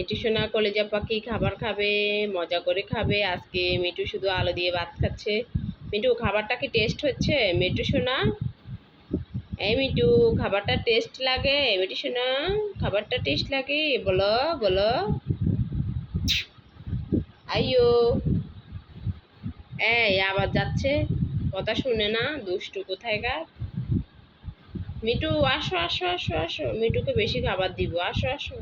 মিঠু সোনা কলেজা পাখি খাবার খাবে? মজা করে খাবে। আজকে মিঠু শুধু আলু দিয়ে ভাত খাচ্ছে। মিঠু খাবারটা কি টেস্ট হচ্ছে? মিঠু সোনা এই মিঠু খাবারটা টেস্ট লাগে। মিঠু সোনা খাবারটা টেস্ট লাগে। বলো বলো। আইয়ো। এই আবার যাচ্ছে। কথা শুনে না, দুষ্টু কোথায় কোথায়কার মিঠু আসো আসো আসো আসো। মিঠুকে বেশি খাবার দিব। আসো আসো।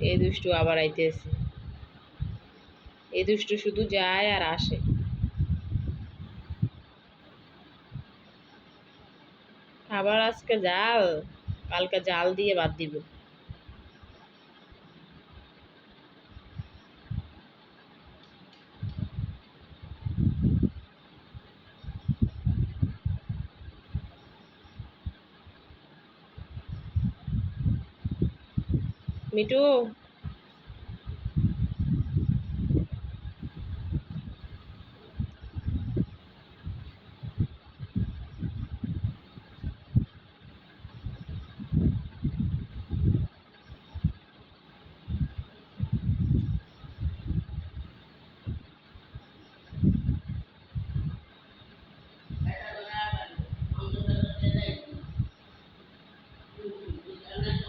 এই দুষ্টু আবার আইতেছে। এই দুষ্টু শুধু যায় আর আসে। আবার আজকে জাল, কালকে জাল দিয়ে বাদ দিব। mitu Thank.